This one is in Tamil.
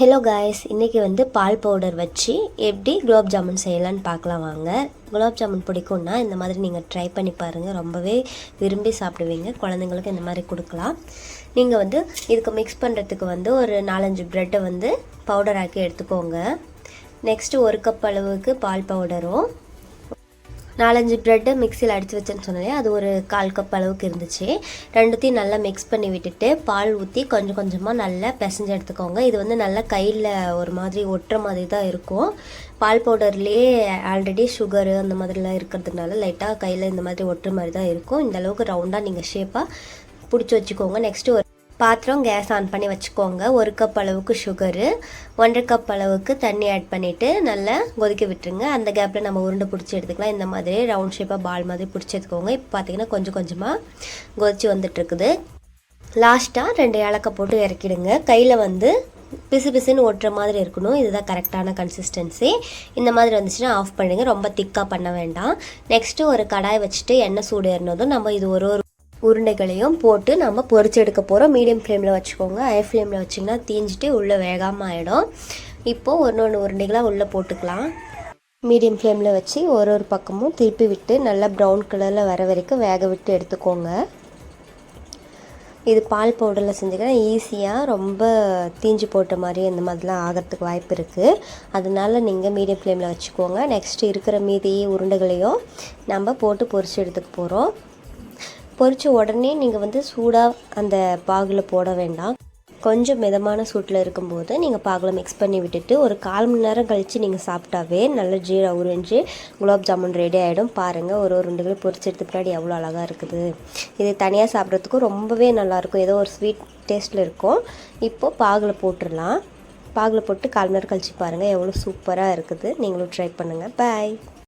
ஹலோ காய்ஸ் இன்றைக்கி வந்து பால் பவுடர் வச்சு எப்படி குலாப் ஜாமுன் செய்யலான்னு பார்க்கலாம் வாங்க. குலாப் ஜாமுன் பிடிக்கும்னா இந்த மாதிரி நீங்கள் ட்ரை பண்ணி பாருங்கள் ரொம்பவே விரும்பி சாப்பிடுவீங்க. குழந்தைங்களுக்கு இந்த மாதிரி கொடுக்கலாம். நீங்கள் வந்து இதுக்கு மிக்ஸ் பண்ணுறதுக்கு வந்து ஒரு நாலஞ்சு ப்ரெட்டை வந்து பவுடர் ஆக்கி எடுத்துக்கோங்க. நெக்ஸ்ட்டு ஒரு கப் அளவுக்கு பால் பவுடரும் நாலஞ்சு ப்ரெட்டு மிக்சியில் அடித்து வச்சேன்னு சொன்னேன் அது ஒரு கால் கப் அளவுக்கு இருந்துச்சு. ரெண்டுத்தையும் நல்லா மிக்ஸ் பண்ணி விட்டுட்டு பால் ஊற்றி கொஞ்சம் கொஞ்சமாக நல்லா பிசைஞ்சு எடுத்துக்கோங்க. இது வந்து நல்லா கையில் ஒரு மாதிரி ஒட்டுற மாதிரி தான் இருக்கும். பால் பவுடர்லேயே ஆல்ரெடி சுகரு அந்த மாதிரிலாம் இருக்கிறதுனால லைட்டாக கையில் இந்த மாதிரி ஒட்டுற மாதிரி தான் இருக்கும். இந்த அளவுக்கு ரவுண்டாக நீங்கள் ஷேப்பாக பிடிச்சி வச்சுக்கோங்க. நெக்ஸ்ட்டு ஒரு பாத்திரம் கேஸ் ஆன் பண்ணி வச்சுக்கோங்க. ஒரு கப் அளவுக்கு சுகரு ஒன்றரை கப் அளவுக்கு தண்ணி ஆட் பண்ணிவிட்டு நல்லா கொதிக்க விட்டுருங்க. அந்த கேப்பில் நம்ம உருண்டை பிடிச்சி எடுத்துக்கலாம். இந்த மாதிரி ரவுண்ட் ஷேப்பாக பால் மாதிரி பிடிச்சி எடுத்துக்கோங்க. இப்போ பார்த்தீங்கன்னா கொஞ்சம் கொஞ்சமாக கொதிச்சு வந்துட்டுருக்குது. லாஸ்ட்டாக ரெண்டு ஏலக்காய் போட்டு இறக்கிடுங்க. கையில் வந்து பிசு பிசுன்னு ஒட்டுற மாதிரி இருக்கணும். இதுதான் கரெக்டான கன்சிஸ்டன்சி இந்த மாதிரி வந்துச்சுன்னா ஆஃப் பண்ணுங்க ரொம்ப திக்காக பண்ண வேண்டாம். நெக்ஸ்ட்டு ஒரு கடாய் வச்சுட்டு எண்ணெய் சூடு ஏறினதும் நம்ம இது ஒரு ஒரு உருண்டைகளையும் போட்டு நம்ம பொறிச்சு எடுக்க போகிறோம் மீடியம் ஃப்ளேமில் வச்சுக்கோங்க. ஹை ஃப்ளேமில் வச்சிங்கன்னா தீஞ்சிட்டு உள்ளே வேகாமல் ஆகிடும் இப்போது ஒன்று ஒன்று உருண்டைகளாக உள்ளே போட்டுக்கலாம். மீடியம் ஃப்ளேமில் வச்சு ஒரு ஒரு பக்கமும் திருப்பி விட்டு நல்லா ப்ரௌன் கலரில் வர வரைக்கும் வேக விட்டு எடுத்துக்கோங்க. இது பால் பவுடரில் செஞ்சுக்கினா ஈஸியாக ரொம்ப தீஞ்சு போட்ட மாதிரி இந்த மாதிரிலாம் ஆகிறதுக்கு வாய்ப்பு இருக்குது அதனால நீங்கள் மீடியம் ஃப்ளேமில் வச்சுக்கோங்க. நெக்ஸ்ட் இருக்கிற மீதி உருண்டைகளையும் நம்ம போட்டு பொரிச்சு எடுத்துக்க போகிறோம் பொரிச்ச உடனே நீங்கள் வந்து சூடாக அந்த பாகில் போட வேண்டாம். கொஞ்சம் மிதமான சூட்டில் இருக்கும்போது நீங்கள் பாகில் மிக்ஸ் பண்ணி விட்டுட்டு ஒரு கால் மணி நேரம் கழித்து நீங்கள் சாப்பிட்டாவே நல்ல ஜீரா உறிஞ்சு குலாப் ஜாமுன் ரெடி ஆகிடும் பாருங்கள் ஒரு ஒரு ரெண்டுகளும் பொரிச்செடுத்து பின்னாடி எவ்வளோ அழகாக இருக்குது. இது தனியாக சாப்பிட்றதுக்கும் ரொம்பவே நல்லாயிருக்கும் ஏதோ ஒரு ஸ்வீட் டேஸ்ட்டில் இருக்கும். இப்போது பாகில் போட்டுடலாம். பாகில் போட்டு கால் மணி நேரம் கழித்து பாருங்கள் எவ்வளோ சூப்பராக இருக்குது. நீங்களும் ட்ரை பண்ணுங்கள் பாய்